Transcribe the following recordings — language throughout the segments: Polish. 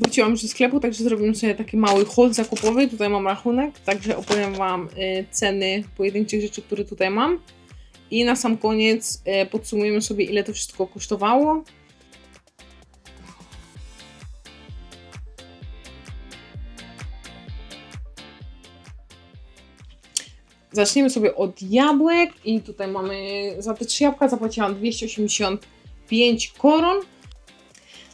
Wróciłam już do sklepu, także zrobimy sobie taki mały haul zakupowy. Tutaj mam rachunek, także opowiem Wam y, ceny pojedynczych rzeczy, które tutaj mam. I na sam koniec y, podsumujemy sobie, ile to wszystko kosztowało. Zaczniemy sobie od jabłek i tutaj mamy za te trzy jabłka zapłaciłam 285 koron.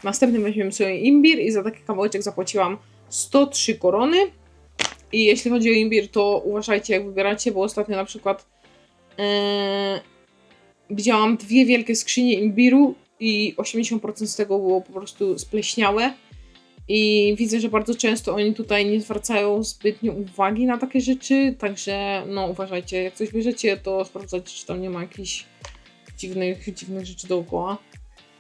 Następnym weźmiemy sobie imbir i za taki kawałeczek zapłaciłam 103 korony. I jeśli chodzi o imbir, to uważajcie jak wybieracie, bo ostatnio na przykład e, widziałam dwie wielkie skrzynie imbiru i 80% z tego było po prostu spleśniałe. I widzę, że bardzo często oni tutaj nie zwracają zbytnio uwagi na takie rzeczy, także no uważajcie, jak coś bierzecie, to sprawdzajcie, czy tam nie ma jakichś dziwnych, dziwnych rzeczy dookoła.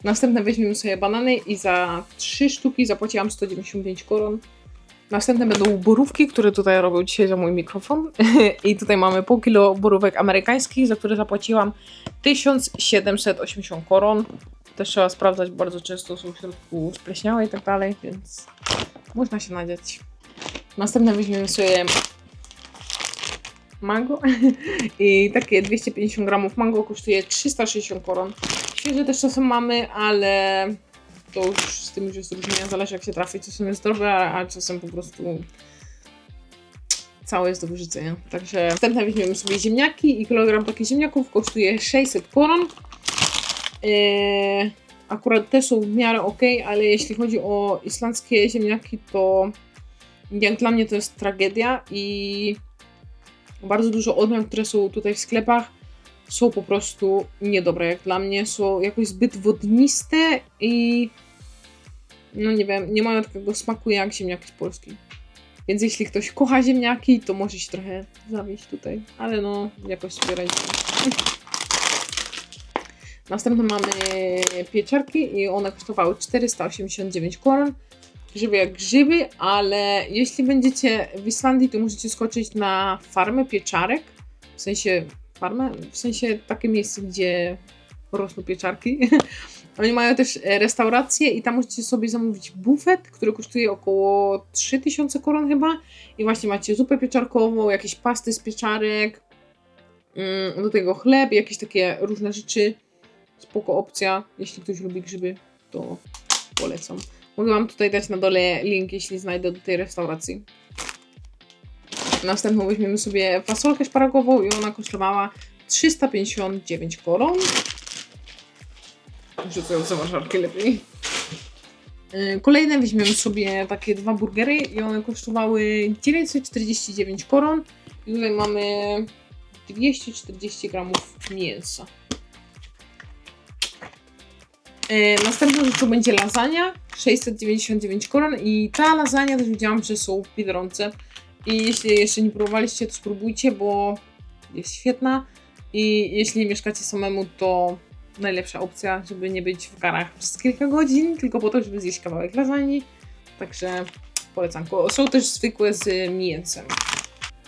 Następne weźmiemy sobie banany i za 3 sztuki zapłaciłam 195 koron. Następne będą borówki, które tutaj robią dzisiaj za mój mikrofon. I tutaj mamy pół kilo borówek amerykańskich, za które zapłaciłam 1780 koron. Też trzeba sprawdzać, bardzo często są w środku spleśniałe i tak dalej, więc można się nadziać. Następne weźmiemy sobie mango i takie 250 gramów mango kosztuje 360 koron. Świeże też czasem mamy, ale to już z tym już jest różnie, zależy jak się trafi. Czasem jest dobre, a czasem po prostu całe jest do wyrzucenia. Także następne weźmiemy sobie ziemniaki i kilogram takich ziemniaków kosztuje 600 koron. Yy, akurat te są w miarę ok, ale jeśli chodzi o islandzkie ziemniaki, to jak dla mnie to jest tragedia i bardzo dużo odmian, które są tutaj w sklepach, są po prostu niedobre jak dla mnie. Są jakoś zbyt wodniste i no nie wiem, nie mają takiego smaku jak ziemniaki z Polski. Więc jeśli ktoś kocha ziemniaki, to może się trochę zawieść tutaj, ale no jakoś sobie radzić. Następne mamy pieczarki i one kosztowały 489 koron. Grzyby jak grzyby, ale jeśli będziecie w Islandii, to musicie skoczyć na farmę pieczarek. W sensie farmę, w sensie takie miejsce, gdzie rosną pieczarki. Oni mają też restaurację i tam możecie sobie zamówić bufet, który kosztuje około 3000 koron chyba. I właśnie macie zupę pieczarkową, jakieś pasty z pieczarek, mm, do tego chleb, jakieś takie różne rzeczy. Spoko opcja, jeśli ktoś lubi grzyby, to polecam. Mogę Wam tutaj dać na dole link, jeśli znajdę do tej restauracji. Następną weźmiemy sobie fasolkę szparagową i ona kosztowała 359 koron. Rzucę ją w zamrażarkę lepiej. Yy, Kolejne weźmiemy sobie takie dwa burgery i one kosztowały 949 koron. I tutaj mamy 240 gramów mięsa. Yy, Następną rzeczą będzie lasagna, 699 koron i ta lasagna też widziałam, że są w Biedronce. I jeśli jeszcze nie próbowaliście, to spróbujcie, bo jest świetna. I jeśli mieszkacie samemu, to najlepsza opcja, żeby nie być w garach przez kilka godzin, tylko po to, żeby zjeść kawałek lasagne. Także polecanko. Są też zwykłe z mięsem.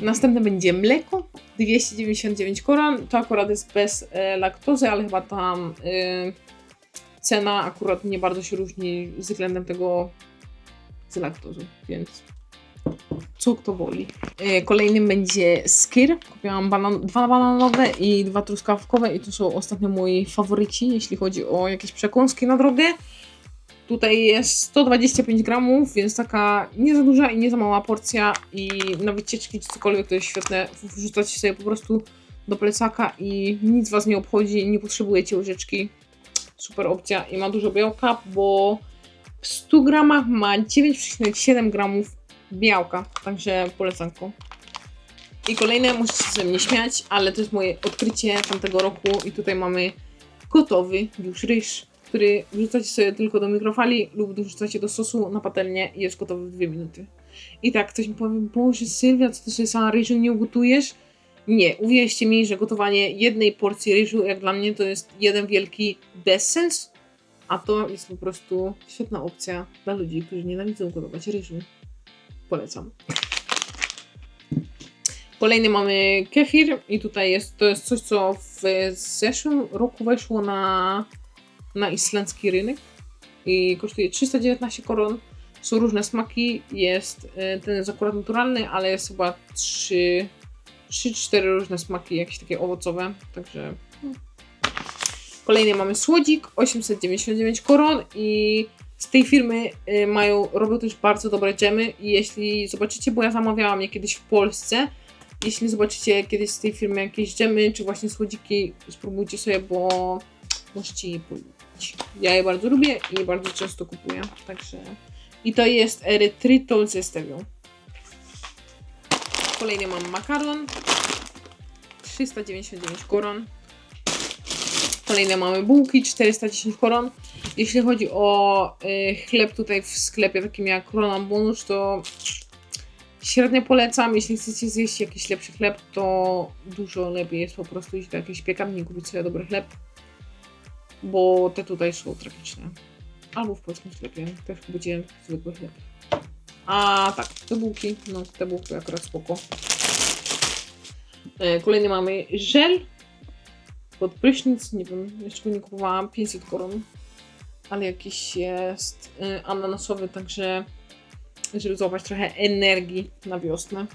Następne będzie mleko, 299 koron. To akurat jest bez e, laktozy, ale chyba tam e, cena akurat nie bardzo się różni względem tego z laktozą, więc co kto woli. E, Kolejnym będzie skir. Kupiłam banan, dwa bananowe i dwa truskawkowe i to są ostatnio moi faworyci, jeśli chodzi o jakieś przekąski na drogę. Tutaj jest 125 gramów, więc taka nie za duża i nie za mała porcja i na wycieczki czy cokolwiek to jest świetne. Wrzucacie sobie po prostu do plecaka i nic Was nie obchodzi, nie potrzebujecie łyżeczki. Super opcja i ma dużo białka, bo w 100 gramach ma 9,7 gramów białka, także polecanko. I kolejne, musicie sobie mnie śmiać, ale to jest moje odkrycie tamtego roku i tutaj mamy gotowy już ryż, który wrzucacie sobie tylko do mikrofali lub dorzucacie do sosu na patelnię i jest gotowy w 2 minuty. I tak ktoś mi powie, Boże Sylwia, co ty sobie sama ryżu nie ugotujesz? Nie, uwierzcie mi, że gotowanie jednej porcji ryżu, jak dla mnie, to jest jeden wielki bezsens, a to jest po prostu świetna opcja dla ludzi, którzy nienawidzą gotować ryżu. Polecam. Kolejny mamy kefir i tutaj jest, to jest coś, co w zeszłym roku weszło na, na islandzki rynek i kosztuje 319 koron. Są różne smaki, jest, e, ten jest akurat naturalny, ale jest chyba 3, 3-4 różne smaki, jakieś takie owocowe, także... no. Kolejny mamy słodzik, 899 koron i z tej firmy y, mają, robią też bardzo dobre dżemy i jeśli zobaczycie, bo ja zamawiałam je kiedyś w Polsce, jeśli zobaczycie kiedyś z tej firmy jakieś dżemy, czy właśnie słodziki, spróbujcie sobie, bo możecie je polubić. Ja je bardzo lubię i bardzo często kupuję, także... I to jest erytrytol ze stewią. Kolejny mam makaron, 399 koron. Kolejne mamy bułki, 410 koron. Jeśli chodzi o y, chleb tutaj w sklepie takim jak Corona Bonus, to średnio polecam. Jeśli chcecie zjeść jakiś lepszy chleb, to dużo lepiej jest po prostu iść do jakiejś piekarni i kupić sobie dobry chleb, bo te tutaj są tragiczne. Albo w polskim sklepie też będzie zwykły chleb. A tak, te bułki, no te bułki akurat spoko. E, Kolejny mamy żel pod prysznic, nie wiem, jeszcze go nie kupowałam, 500 koron, ale jakiś jest y, ananasowy, także żeby złapać trochę energii na wiosnę.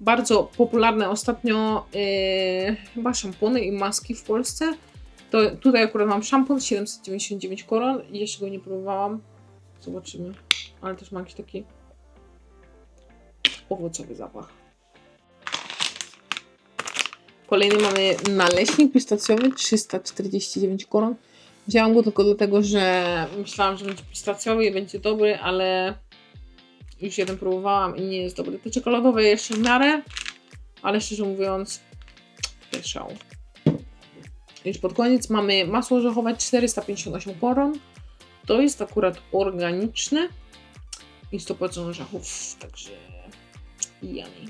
Bardzo popularne ostatnio y, chyba szampony i maski w Polsce. To tutaj akurat mam szampon 799 koron jeszcze go nie próbowałam. Zobaczymy. Ale też ma jakiś taki owocowy zapach. Kolejny mamy naleśnik pistacjowy, 349 koron. Wzięłam go tylko dlatego, że myślałam, że będzie pistacjowy i będzie dobry, ale już jeden próbowałam i nie jest dobry. Te czekoladowe jeszcze w miarę, ale szczerze mówiąc, szał. Już pod koniec mamy masło orzechowe 458 koron. To jest akurat organiczne i 100% orzechów, także yummy.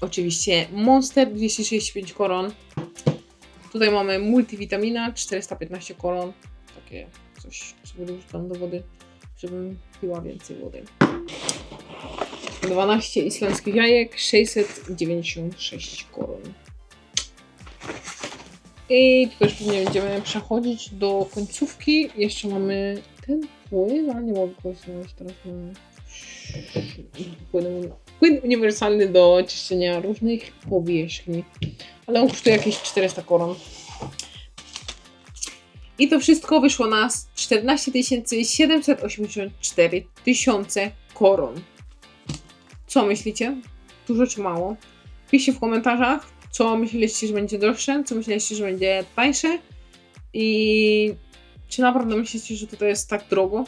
Oczywiście Monster 265 koron. Tutaj mamy multivitamina 415 koron. Takie coś sobie dorzucam do wody, żebym piła więcej wody. 12 islamskich jajek 696 koron. I tu też pewnie będziemy przechodzić do końcówki. Jeszcze mamy ten płyn, ale nie mogę go znaleźć teraz. Płyn, płyn uniwersalny do czyszczenia różnych powierzchni. Ale on kosztuje jakieś 400 koron. I to wszystko wyszło na 14 784 tysiące koron. Co myślicie? Dużo czy mało? Piszcie w komentarzach, co myśleliście, że będzie droższe, co myśleliście, że będzie tańsze i czy naprawdę myślicie, że to jest tak drogo?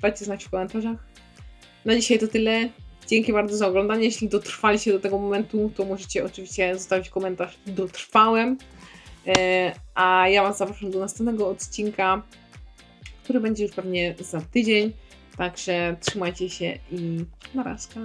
Dajcie znać w komentarzach. Na dzisiaj to tyle. Dzięki bardzo za oglądanie. Jeśli dotrwaliście do tego momentu, to możecie oczywiście zostawić komentarz dotrwałem. E, A ja Was zapraszam do następnego odcinka, który będzie już pewnie za tydzień. Także trzymajcie się i na razka.